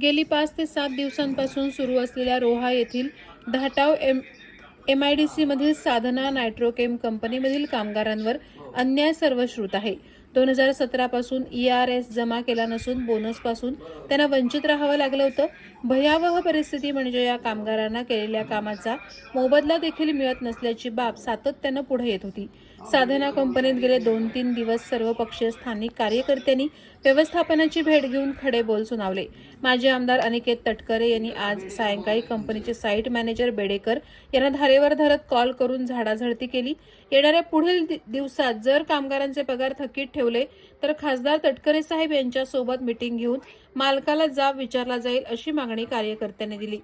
गेली पाच ते सात दिवसांपासून सुरू असलेल्या रोहा येथील Dhatav M M I D सीमधील Sadhana Nitrochem कंपनीमधील कामगारांवर अन्याय सर्वश्रुत आहे. दोन हजार सतरापासून ई आर एस जमा केला नसून बोनसपासून त्यांना वंचित राहावं लागलं होतं. भयावह परिस्थिती म्हणजे या कामगारांना केलेल्या कामाचा मोबदला देखील मिळत नसल्याची बाब सातत्यानं पुढे येत होती. साधना कंपनीत गेले दोन तीन दिवस सर्वपक्षीय स्थानिक कार्यकर्त्यांनी व्यवस्थापनाची भेट घेऊन खडे बोल सुनावले. माजी आमदार अनिकेत तटकरे यांनी आज सायंकाळी कंपनीचे साईट मॅनेजर बेडेकर यांना धारेवर धरत कॉल करून झाडाझडती केली. येणाऱ्या पुढील दिवसात जर कामगारांचे पगार थकीत ठेवले तर खासदार तटकरे साहेब यांच्यासोबत मिटिंग घेऊन मालकाला जाब विचारला जाईल अशी मागणी कार्यकर्त्यांनी दिली.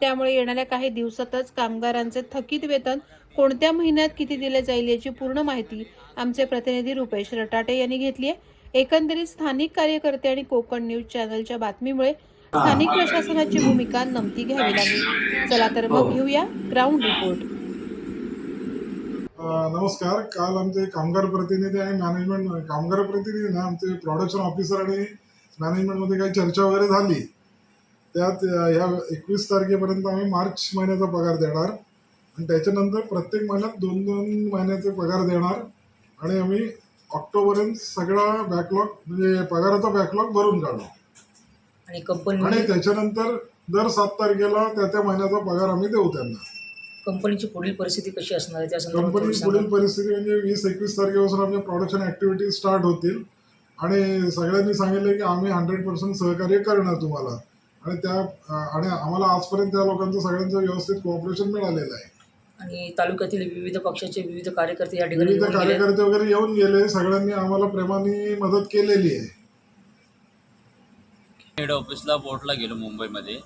त्यामुळे येणाऱ्या काही दिवसातच कामगारांचे थकीत वेतन कोणत्या महिन्यात किती दिले जाईल याची पूर्ण माहिती आमचे प्रतिनिधी रुपेश रटाटे यांनी घेतली आहे. एकंदरीत स्थानिक कार्यकर्ते आणि कोकण न्यूज चॅनलच्या बातमीमुळे स्थानिक प्रशासनाची भूमिका नमती घ्यावी लागली. चला तर मग घेऊया ग्राउंड रिपोर्ट. नमस्कार. काल आमचे कामगार प्रतिनिधी आणि मॅनेजमेंट कामगार प्रतिनिधी ना आमचे प्रोडक्शन ऑफिसर आणि मॅनेजमेंटमध्ये काही चर्चा वगैरे झाली. त्यात ह्या एकवीस तारखेपर्यंत आम्ही मार्च महिन्याचा पगार देणार. आणि त्याच्यानंतर प्रत्येक महिन्यात दोन दोन महिन्याचे पगार देणार. आणि आम्ही ऑक्टोबरपर्यंत सगळा बॅकलॉग म्हणजे पगाराचा बॅकलॉग भरून काढू आणि कंपनी आणि त्याच्यानंतर दर सात तारखेला त्या त्या महिन्याचा पगार आम्ही देऊ त्यांना. कंपनीची पुढील परिस्थिती कशी असणार आहे? त्या संदर्भात कंपनी थोडं सांगा. पुढील परिस्थिती म्हणजे वीस एकवीस तारखेपासून आमच्या प्रोडक्शन ऍक्टिव्हिटी स्टार्ट होतील. आणि सगळ्यांनी सांगितलं की आम्ही हंड्रेड पर्सेंट सहकार्य करणार तुम्हाला. आणि त्या आणि आम्हाला आजपर्यंत त्या लोकांचं सगळ्यांचं व्यवस्थित कोऑपरेशन मिळालेलं आहे. आणि तालुक्यातील विविध पक्षाचे विविध कार्यकर्ते या ठिकाणी विविध येऊन गेले. कार्यकर्ते वगैरे येऊन गेले. सगळ्यांनी आम्हाला प्रेमाने मदत केलेली आहे. हेड ऑफिसला बोर्डला गेलो मुंबईमध्ये.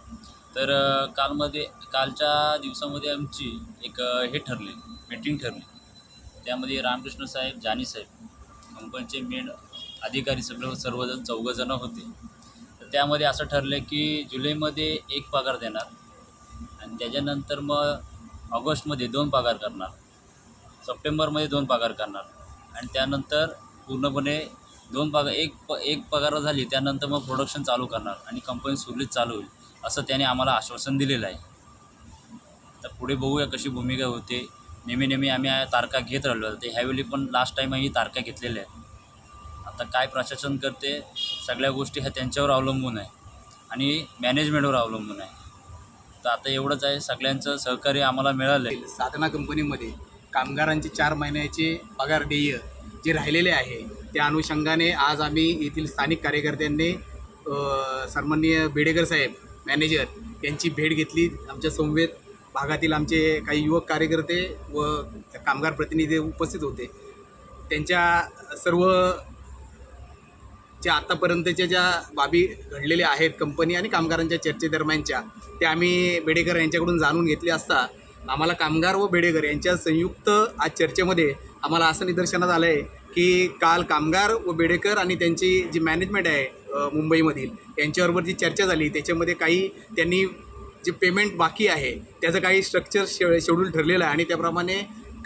तर अ, कालमध्ये कालच्या दिवसामध्ये आमची एक अ, हे ठरली मीटिंग ठरली. त्यामध्ये रामकृष्ण साहेब जानी साहेब कंपनीचे मेन अधिकारी सगळं सर्वजण चौघंजणं होते. तर त्यामध्ये असं ठरलं की जुलैमध्ये एक पगार देणार. आणि त्याच्यानंतर मग ऑगस्टमध्ये दोन पगार करणार. सप्टेंबरमध्ये दोन पगार करणार. आणि त्यानंतर पूर्णपणे दोन पगार एक प एक पगार झाली त्यानंतर मग प्रोडक्शन चालू करणार आणि कंपनी सुरळीत चालू होईल असं त्याने आम्हाला आश्वासन दिलेलं आहे. तर पुढे बघूया कशी भूमिका होते. नेहमी नेहमी आम्ही तारखा घेत राहिलो. तर ह्यावेळी पण लास्ट टाईम आम्ही तारखा घेतलेल्या आहेत. आता काय प्रशासन करते सगळ्या गोष्टी ह्या त्यांच्यावर अवलंबून आहे. आणि मॅनेजमेंटवर अवलंबून आहे. तर आता एवढंच आहे सगळ्यांचं सहकार्य आम्हाला मिळालं आहे साधना कंपनीमध्ये कामगारांचे चार महिन्याचे पगार देय जे राहिलेले आहे त्या अनुषंगाने आज आम्ही येथील स्थानिक कार्यकर्त्यांनी सन्माननीय बेडेकर साहेब मॅनेजर यांची भेट घेतली. आमच्या समवेत भागातील आमचे काही युवक कार्यकर्ते व कामगार प्रतिनिधी उपस्थित होते. त्यांच्या सर्व ज्या आत्तापर्यंतच्या ज्या बाबी घडलेल्या आहेत कंपनी आणि कामगारांच्या चर्चेदरम्यानच्या त्या आम्ही बेडेकर यांच्याकडून जाणून घेतले असता आम्हाला कामगार व बेडेकर यांच्या संयुक्त आज चर्चेमध्ये आम्हाला असं निदर्शनात आलं आहे की काल कामगार व बेडेकर आणि त्यांची जी मॅनेजमेंट आहे मुंबईमधील यांच्याबरोबर जी चर्चा झाली त्याच्यामध्ये काही त्यांनी जे पेमेंट बाकी आहे त्याचं काही स्ट्रक्चर शे शेड्यूल ठरलेलं आहे आणि त्याप्रमाणे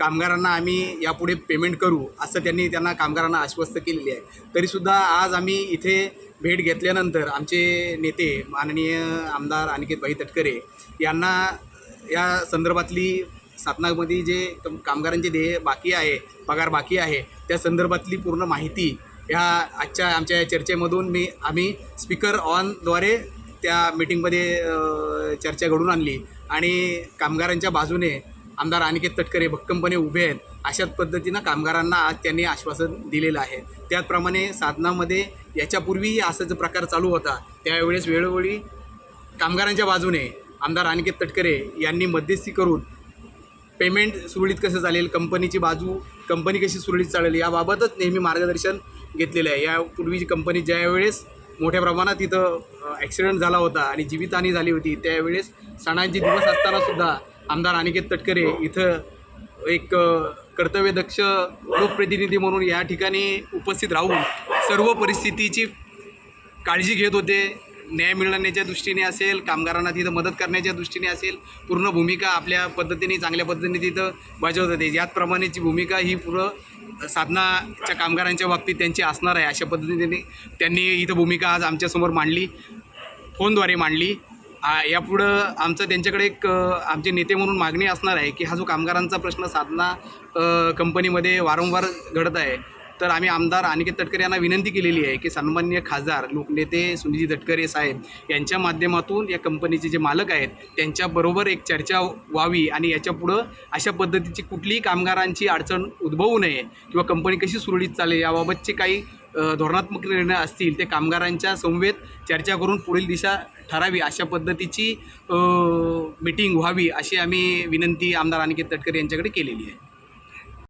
कामगारांना आम्ही यापुढे पेमेंट करू असं त्यांनी त्यांना कामगारांना आश्वस्त केलेली आहे. तरीसुद्धा आज आम्ही इथे भेट घेतल्यानंतर आमचे नेते माननीय आमदार अनिकेत भाई तटकरे यांना या संदर्भातली साधनामध्ये जे कम- कामगारांचे देय बाकी आहे पगार बाकी आहे त्या संदर्भातली पूर्ण माहिती ह्या आजच्या आमच्या या चर्चेमधून मी आम्ही स्पीकर ऑनद्वारे त्या मीटिंगमध्ये चर्चा घडून आणली. आणि कामगारांच्या बाजूने आमदार अनिकेत तटकरे भक्कमपणे उभे आहेत. अशाच पद्धतीनं कामगारांना आज त्यांनी आश्वासन दिलेलं आहे. त्याचप्रमाणे साधनामध्ये याच्यापूर्वीही असाच प्रकार चालू होता. त्यावेळेस वेळोवेळी कामगारांच्या बाजूने आमदार अनिकेत तटकरे यांनी मध्यस्थी करून पेमेंट सुरळीत कसं चालेल कंपनीची बाजू कंपनी कशी सुरळीत चालेल याबाबतच नेहमी मार्गदर्शन घेतलेलं आहे. यापूर्वीची कंपनी ज्यावेळेस मोठ्या प्रमाणात तिथं ॲक्सिडेंट झाला होता आणि जीवितहानी झाली होती त्यावेळेस सणांचे दिवस असतानासुद्धा आमदार अनिकेत तटकरे इथं एक कर्तव्यदक्ष लोकप्रतिनिधी म्हणून या ठिकाणी उपस्थित राहून सर्व परिस्थितीची काळजी घेत होते. न्याय मिळवण्याच्या दृष्टीने असेल कामगारांना तिथं मदत करण्याच्या दृष्टीने असेल पूर्ण भूमिका आपल्या पद्धतीने चांगल्या पद्धतीने तिथं बजावत होते. याचप्रमाणेची भूमिका ही पूर्ण साधनाच्या कामगारांच्या बाबतीत त्यांची असणार आहे. अशा पद्धतीने त्यांनी इथं भूमिका आज आमच्यासमोर मांडली फोनद्वारे मांडली. यापुढं आमचं त्यांच्याकडे एक आमचे नेते म्हणून मागणी असणार आहे की हा जो कामगारांचा प्रश्न साधना कंपनीमध्ये वारंवार घडत आहे तर आम्ही आमदार अनिकेत तटकरे यांना विनंती केलेली आहे की सन्मान्य खासदार लोकनेते सुनिधी तटकरे साहेब यांच्या माध्यमातून या कंपनीचे जे मालक आहेत त्यांच्याबरोबर एक चर्चा व्हावी आणि याच्यापुढं अशा पद्धतीची कुठलीही कामगारांची अडचण उद्भवू नये किंवा कंपनी कशी सुरळीत चालेल याबाबतचे काही धोरणात्मक निर्णय असतील ते कामगारांच्या समवेत चर्चा करून पुढील दिशा ठरावी अशा पद्धतीची मीटिंग व्हावी अशी आम्ही विनंती आमदार अनिकेत तटकरे यांच्याकडे केलेली आहे.